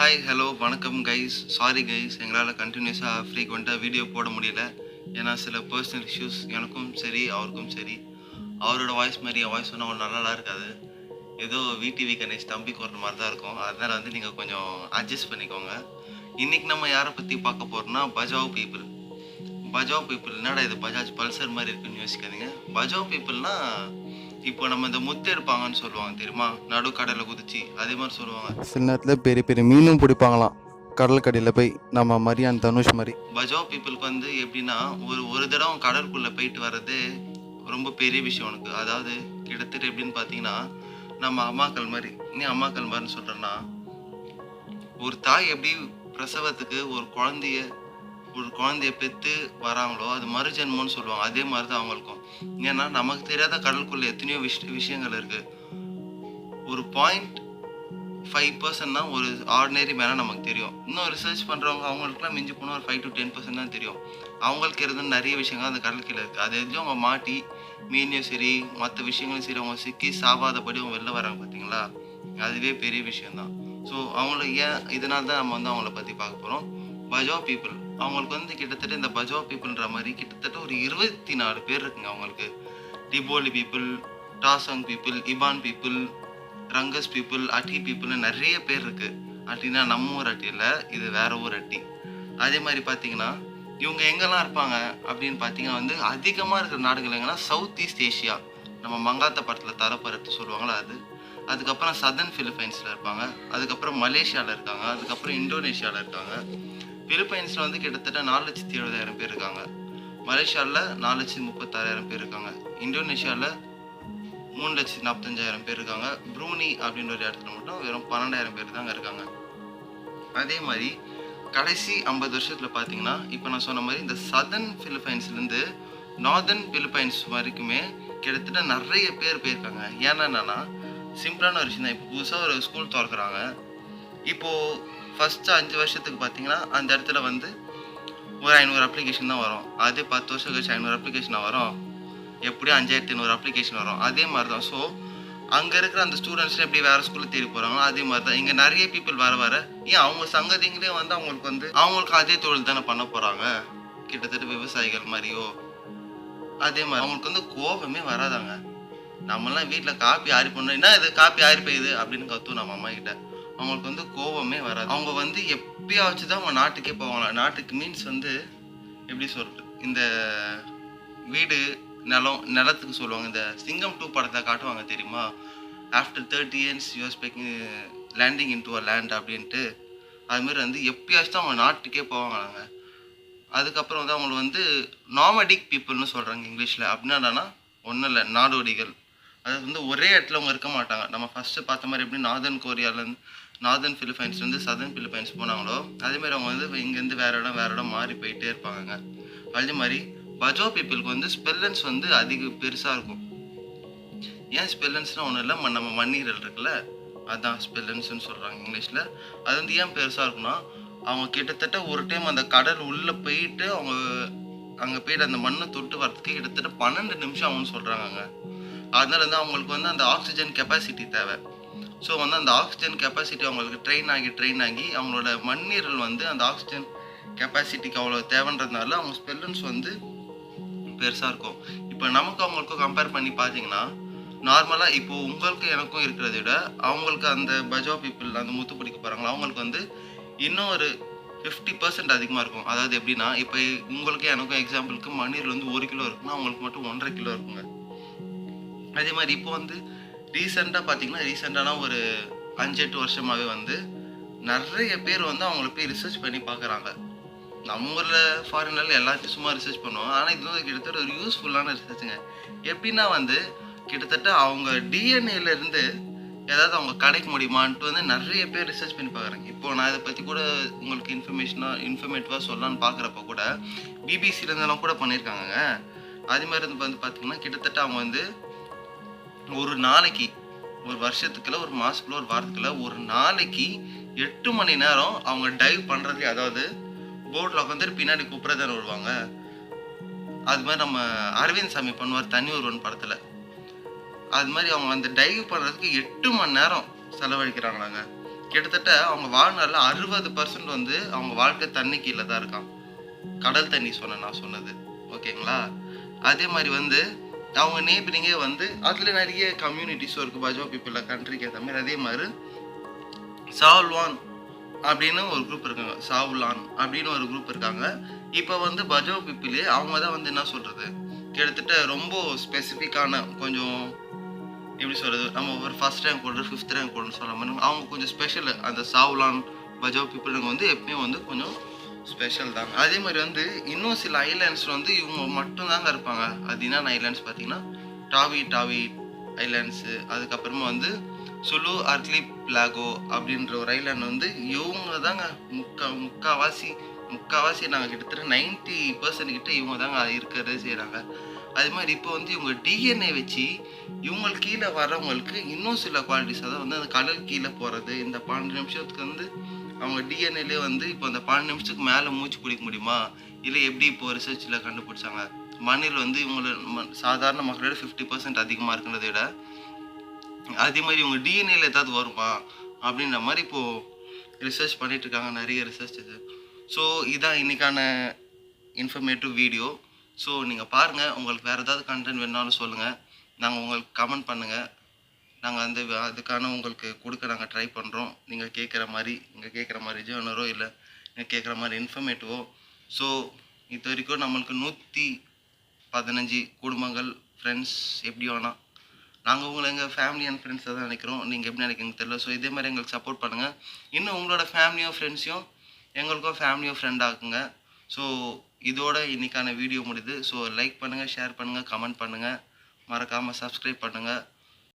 Hi hello வணக்கம் guys sorry guys எங்களால் கண்டினியூஸாக ஃப்ரீக்வெண்ட்டாக வீடியோ போட முடியல. ஏன்னா சில பர்சனல் இஷ்யூஸ் எனக்கும் சரி அவருக்கும் சரி. அவரோட வாய்ஸ் மாதிரி என் வாய்ஸ் சொன்னால் நல்லா இருக்காது. ஏதோ விடிவி கணேஷ் தம்பிக்கு ஒரு மாதிரி தான் இருக்கும். அதனால் வந்து நீங்கள் கொஞ்சம் அட்ஜஸ்ட் பண்ணிக்கோங்க. இன்றைக்கி நம்ம யாரை பற்றி பார்க்க போகிறோம்னா பஜாவ் பீப்புள் பஜாவ் பீப்புள் என்னடா இது? பஜாஜ் பல்சர் மாதிரி இருக்குன்னு யோசிக்காதீங்க. பஜாவ் பீப்புள்னால் இப்போ நம்ம இந்த முத்து எடுப்பாங்கன்னு சொல்லுவாங்க தெரியுமா? நடுக்கடலை குதிச்சு அதே மாதிரி சொல்லுவாங்க. சில நேரத்தில் பெரிய பெரிய மீனும் பிடிப்பாங்களாம். கடலுக்கடியில் போய் நம்ம மரியான் தனுஷ் மாதிரி. பஜாவ் பீப்புளுக்கு வந்து எப்படின்னா ஒரு ஒரு தடவை கடலுக்குள்ளே போயிட்டு வர்றது ரொம்ப பெரிய விஷயம் உனக்கு. அதாவது கிட்டத்தட்ட எப்படின்னு பார்த்தீங்கன்னா நம்ம அம்மாக்கள் மாதிரி. நீ அம்மாக்கள் மாதிரின்னு சொல்கிறேன்னா ஒரு தாய் எப்படி பிரசவத்துக்கு ஒரு குழந்தைய ஒரு குழந்தைய பெற்று வராங்களோ அது மறுஜென்மம்னு சொல்லுவாங்க. அதே மாதிரி தான் அவங்களுக்கும். ஏன்னா நமக்கு தெரியாத கடலுக்குள்ள எத்தனையோ விஷ் விஷயங்கள் இருக்கு. ஒரு பாயிண்ட் ஃபைவ் பர்சன்ட் தான் ஒரு ஆர்டினரி மேலே நமக்கு தெரியும். இன்னும் ரிசர்ச் பண்ணுறவங்க அவங்களுக்குலாம் மிஞ்சி போனால் ஒரு ஃபைவ் டு டென் பர்சன்ட் தான் தெரியும். அவங்களுக்கு இருந்து நிறைய விஷயங்கள் அந்த கடல் கீழே இருக்குது அது எதுலையும் அவங்க மாட்டி மீனையும் சரி மற்ற விஷயங்களும் சரி அவங்க சிக்கி சாவாதபடி அவங்க வெளில வராங்க பார்த்தீங்களா அதுவே பெரிய விஷயம்தான். ஸோ அவங்கள ஏன் இதனால தான் நம்ம வந்து அவங்கள பற்றி பார்க்க போகிறோம் பஜோ பீப்புள். அவங்களுக்கு வந்து கிட்டத்தட்ட இந்த பஜோ பீப்புள்ன்ற மாதிரி கிட்டத்தட்ட ஒரு இருபத்தி நாலு பேர் இருக்குங்க அவங்களுக்கு. Tboli people டாசாங் people Iban people Rungus people Ati பீப்புள்னு நிறைய பேர் இருக்கு. அட்டினா நம்ம ஊர் அட்டி இல்லை இது வேற ஊர் அட்டி. அதே மாதிரி பார்த்தீங்கன்னா இவங்க எங்கெல்லாம் இருப்பாங்க அப்படின்னு பார்த்தீங்கன்னா வந்து அதிகமாக இருக்கிற நாடுகள் எங்கன்னா சவுத் ஈஸ்ட் ஏஷியா நம்ம மங்காத்த படத்தில் தரப்பரத்து சொல்லுவாங்களா அது? அதுக்கப்புறம் சதர்ன் ஃபிலிப்பைன்ஸில் இருப்பாங்க. அதுக்கப்புறம் மலேசியாவில் இருக்காங்க. அதுக்கப்புறம் இந்தோனேஷியாவில் இருக்காங்க. பிலிப்பைன்ஸில் வந்து கிட்டத்தட்ட நாலு லட்சத்தி எழுபதாயிரம் பேர் இருக்காங்க. மலேசியாவில் நாலு லட்சத்தி முப்பத்தாறாயிரம் பேர் இருக்காங்க. இந்தோனேஷியாவில் மூணு லட்சத்தி நாற்பத்தஞ்சாயிரம் பேர் இருக்காங்க. ப்ரூனி அப்படின்ற ஒரு இடத்துல மட்டும் வெறும் பன்னெண்டாயிரம் பேர் தாங்க இருக்காங்க. அதே மாதிரி கடைசி ஐம்பது வருஷத்தில் பார்த்தீங்கன்னா இப்போ நான் சொன்ன மாதிரி இந்த சதர்ன் பிலிப்பைன்ஸ்லேருந்து நார்தர்ன் பிலிப்பைன்ஸ் வரைக்குமே கிட்டத்தட்ட நிறைய பேர் போயிருக்காங்க. ஏன்னா என்னன்னா சிம்பிளான ஒரு விஷயம் தான் இப்போ புதுசாக ஒரு ஸ்கூல் திறக்கிறாங்க. இப்போது ஃபஸ்ட்டு அஞ்சு வருஷத்துக்கு பார்த்தீங்கன்னா அந்த இடத்துல வந்து ஒரு ஐநூறு அப்ளிகேஷன் தான் வரும். அதே பத்து வருஷம் கழிச்சு ஐநூறு அப்ளிகேஷனாக வரும். எப்படியும் அஞ்சாயிரத்தி ஐநூறு அப்ளிகேஷன் வரும். அதே மாதிரி தான் ஸோ அங்கே இருக்கிற அந்த ஸ்டூடெண்ட்ஸ்லாம் எப்படி வேறு ஸ்கூலில் தேடி போகிறாங்களோ அதே மாதிரி தான் இங்கே நிறைய பீப்புள் வர வர ஏன் அவங்க சங்கதிங்களே வந்து அவங்களுக்கு வந்து அவங்களுக்கு அதே தொழில் தானே பண்ண போகிறாங்க கிட்டத்தட்ட விவசாயிகள் மாதிரியோ அதே மாதிரி அவங்களுக்கு வந்து கோபமே வராதாங்க. நம்மலாம் வீட்டில் காப்பி ஆறி பண்ணோம். என்ன இது? காப்பி ஆறி போயுது அப்படின்னு கத்துவோம் நம்ம அம்மா கிட்ட. அவங்களுக்கு வந்து கோபமே வராது. அவங்க வந்து எப்பயாச்சும் தான் அவங்க நாட்டுக்கே போவாங்களா நாட்டுக்கு மீன்ஸ் வந்து எப்படி சொல்றது? இந்த வீடு நிலம் நிலத்துக்கு சொல்லுவாங்க. இந்த சிங்கம் டூ படத்தை காட்டுவாங்க தெரியுமா? After thirty years US speaking landing in to a land அப்படின்ட்டு. அதுமாரி வந்து எப்பயாச்சும் தான் அவங்க நாட்டுக்கே போவாங்களாங்க. அதுக்கப்புறம் வந்து அவங்களை வந்து நாமடிக் பீப்புள்னு சொல்கிறாங்க இங்கிலீஷில். அப்படின்னா என்னன்னா ஒன்றும் இல்லை நாடோடிகள். அது வந்து ஒரே இடத்துல அவங்க இருக்க மாட்டாங்க. நம்ம ஃபஸ்ட்டு பார்த்த மாதிரி எப்படி நார்தன் கொரியாலேருந்து நார்தர்ன் ஃபிலிப்பைன்ஸ்லேருந்து சதர்ன் ஃபிலிப்பைன்ஸ் போனாங்களோ அதேமாதிரி அவங்க வந்து இங்கேருந்து வேற இடம் வேற இடம் மாறி போயிட்டே இருப்பாங்க அதே மாதிரி பஜோ பீப்புளுக்கு வந்து ஸ்பெல்லன்ஸ் வந்து அதிக பெருசாக இருக்கும். ஏன் ஸ்பெல்லன்ஸ்னால் ஒன்றும் இல்லை நம்ம மண்ணீரல் இருக்குல்ல அதுதான் ஸ்பெல்லன்ஸ்னு சொல்கிறாங்க இங்கிலீஷில். அது வந்து ஏன் பெருசாக இருக்குன்னா அவங்க கிட்டத்தட்ட ஒரு டைம் அந்த கடல் உள்ளே போயிட்டு அவங்க அங்கே போயிட்டு அந்த மண்ணை தொட்டு வரத்துக்கு கிட்டத்தட்ட பன்னெண்டு நிமிஷம் ஆகும்னு சொல்கிறாங்க அதனால வந்து அவங்களுக்கு வந்து அந்த ஆக்சிஜன் கெப்பாசிட்டி தேவை. ஸோ வந்து அந்த ஆக்சிஜன் கெப்பாசிட்டி அவங்களுக்கு ட்ரெயின் ஆகி ட்ரெயின் ஆகி அவங்களோட மண்ணீரல் வந்து அந்த ஆக்சிஜன் கெப்பாசிட்டிக்கு அவ்வளோ தேவைன்றதுனால அவங்க ஸ்பெல்லன்ஸ் வந்து பெருசாக இருக்கும். இப்போ நமக்கு அவங்களுக்கும் கம்பேர் பண்ணி பார்த்தீங்கன்னா நார்மலாக இப்போது உங்களுக்கு எனக்கும் இருக்கிறத விட அவங்களுக்கு அந்த பஜா பீப்புள் அந்த முத்து பிடிக்க போகிறாங்களா அவங்களுக்கு வந்து இன்னும் ஒரு ஃபிஃப்டி பர்சன்ட் அதிகமாக இருக்கும். அதாவது எப்படின்னா இப்போ உங்களுக்கு எனக்கும் எக்ஸாம்பிளுக்கு மண்ணீரில் வந்து ஒரு கிலோ இருக்குன்னா அவங்களுக்கு மட்டும் ஒன்றரை கிலோ இருக்குங்க. அதே மாதிரி இப்போ வந்து ரீசெண்டாக பார்த்தீங்கன்னா ரீசெண்டான ஒரு அஞ்சு எட்டு வருஷமாகவே வந்து நிறைய பேர் வந்து அவங்கள போய் ரிசர்ச் பண்ணி பார்க்குறாங்க நம்ம ஊரில் ஃபாரினரில் எல்லாத்தையும் சும்மா ரிசர்ச் பண்ணுவோம். ஆனால் இது வந்து கிட்டத்தட்ட ஒரு யூஸ்ஃபுல்லான ரிசர்ச்சுங்க எப்படின்னா வந்து கிட்டத்தட்ட அவங்க டிஎன்ஏலேருந்து ஏதாவது அவங்க கிடைக்க முடியுமான்ட்டு வந்து நிறைய பேர் ரிசர்ச் பண்ணி பார்க்குறாங்க இப்போ நான் இதை பற்றி கூட உங்களுக்கு இன்ஃபர்மேஷனாக இன்ஃபர்மேட்டிவாக சொல்லலான்னு பார்க்குறப்ப கூட பிபிசிலேருந்தெல்லாம் கூட பண்ணியிருக்காங்க அதே மாதிரி வந்து பார்த்திங்கன்னா கிட்டத்தட்ட அவங்க வந்து ஒரு நாளைக்கு ஒரு வருஷத்துக்குள்ள ஒரு மாசத்துக்குள்ள ஒரு வாரத்துக்குள்ள ஒரு நாளைக்கு எட்டு மணி நேரம் அவங்க டைவ் பண்றது அதாவது போர்டில் உட்காந்து பின்னாடி கூப்பிட்றதான வருவாங்க. அது மாதிரி நம்ம அரவிந்த் சாமி பண்ணுவார் தனி ஒருவன் படத்துல. அது மாதிரி அவங்க அந்த டைவ் பண்றதுக்கு எட்டு மணி நேரம் செலவழிக்கிறாங்களாங்க. கிட்டத்தட்ட அவங்க வாழ்நாளில் அறுபது பர்சன்ட் வந்து அவங்க வாழ்க்கை தண்ணி கீழே தான் இருக்கான். கடல் தண்ணி சொன்னேன் நான் சொன்னது. ஓகேங்களா? அதே மாதிரி வந்து அவங்க நேபரிங்கே வந்து அதில் நிறைய கம்யூனிட்டிஸும் இருக்குது பஜோ பீப்புளில் கண்ட்ரிக்கு ஏற்ற மாதிரி. அதே மாதிரி சாவ்லான் அப்படின்னு ஒரு குரூப் இருக்காங்க. சாவ்லான் அப்படின்னு ஒரு குரூப் இருக்காங்க. இப்போ வந்து பஜோ பீப்புளே அவங்க தான் வந்து என்ன சொல்கிறது கிட்டத்தட்ட ரொம்ப ஸ்பெசிஃபிக்கான கொஞ்சம் எப்படி சொல்கிறது நம்ம ஒரு ஃபஸ்ட் ரேங்க் கொண்டு ஃபிஃப்த் ரேங்க் கொடுன்னு சொல்ல மாதிரி அவங்க கொஞ்சம் ஸ்பெஷல் அந்த சாவ்லான் பஜோ பீப்புளுங்க வந்து எப்பயும் வந்து கொஞ்சம் ஸ்பெஷல் தாங்க. அதே மாதிரி வந்து இன்னும் சில ஐலாண்ட்ஸில் வந்து இவங்க மட்டும்தாங்க இருப்பாங்க. அது என்னென்ன ஐலாண்ட்ஸ் பார்த்தீங்கன்னா டாவி டாவி ஐலாண்ட்ஸு அதுக்கப்புறமா வந்து சுலு அர்க்லி பிளாகோ அப்படின்ற ஒரு ஐலாண்ட் வந்து இவங்க தாங்க முக்கா முக்காவாசி முக்காவாசி நாங்கள் கிட்டத்தட்ட நைன்ட்டி பர்சன்ட் கிட்ட இவங்க தாங்க இருக்கிறதே செய்கிறாங்க அது மாதிரி இப்போ வந்து இவங்க டிஎன்ஏ வச்சு இவங்களுக்கு கீழே வரவங்களுக்கு இன்னும் சில குவாலிட்டிஸ் அதாவது வந்து அந்த கடல் கீழே போகிறது இந்த பன்னெண்டு நிமிஷத்துக்கு வந்து அவங்க டிஎன்ஏலே வந்து இப்போ அந்த பன்னெண்டு நிமிஷத்துக்கு மேலே மூச்சு பிடிக்க முடியுமா? இல்லை எப்படி இப்போ ரிசர்ச்சில் கண்டுபிடிச்சாங்க? மண்ணில் வந்து இவங்கள ம- சாதாரண மக்களோட ஃபிஃப்டி பர்சன்ட் அதிகமாக இருக்கிறத விட அதே மாதிரி இவங்க டிஎன்ஏல ஏதாவது வருமா? அப்படின்ற மாதிரி இப்போது ரிசர்ச் பண்ணிட்டு இருக்காங்க நிறைய ரிசர்ச் இது. ஸோ இதான் இன்றைக்கான இன்ஃபர்மேட்டிவ் வீடியோ ஸோ நீங்கள் பாருங்கள் உங்களுக்கு வேறு ஏதாவது கண்டென்ட் வேணாலும் சொல்லுங்கள் நாங்கள் உங்களுக்கு கமெண்ட் பண்ணுங்கள் நாங்கள் அந்த அதுக்கான உங்களுக்கு கொடுக்க நாங்கள் ட்ரை பண்ணுறோம் நீங்கள் கேட்குற மாதிரி நீங்கள் கேட்குற மாதிரி ஜேர்னரோ இல்லை நீங்கள் கேட்குற மாதிரி இன்ஃபர்மேட்டிவோ ஸோ இது வரைக்கும் நம்மளுக்கு நூற்றி பதினஞ்சு குடும்பங்கள் ஃப்ரெண்ட்ஸ் எப்படி வேணால் நாங்கள் உங்களை எங்கள் ஃபேமிலி அண்ட் ஃப்ரெண்ட்ஸை தான் நினைக்கிறோம். நீங்கள் எப்படி நினைக்கிறீங்க தெரியல. ஸோ இதே மாதிரி எங்களுக்கு சப்போர்ட் பண்ணுங்கள் இன்னும் உங்களோட ஃபேமிலியோ ஃப்ரெண்ட்ஸையும் எங்களுக்கும் ஃபேமிலியோ ஃப்ரெண்டாக்குங்க ஸோ இதோட இன்றைக்கான வீடியோ முடியுது. ஸோ லைக் பண்ணுங்கள் ஷேர் பண்ணுங்கள் கமெண்ட் பண்ணுங்கள் மறக்காமல் சப்ஸ்கிரைப் பண்ணுங்கள்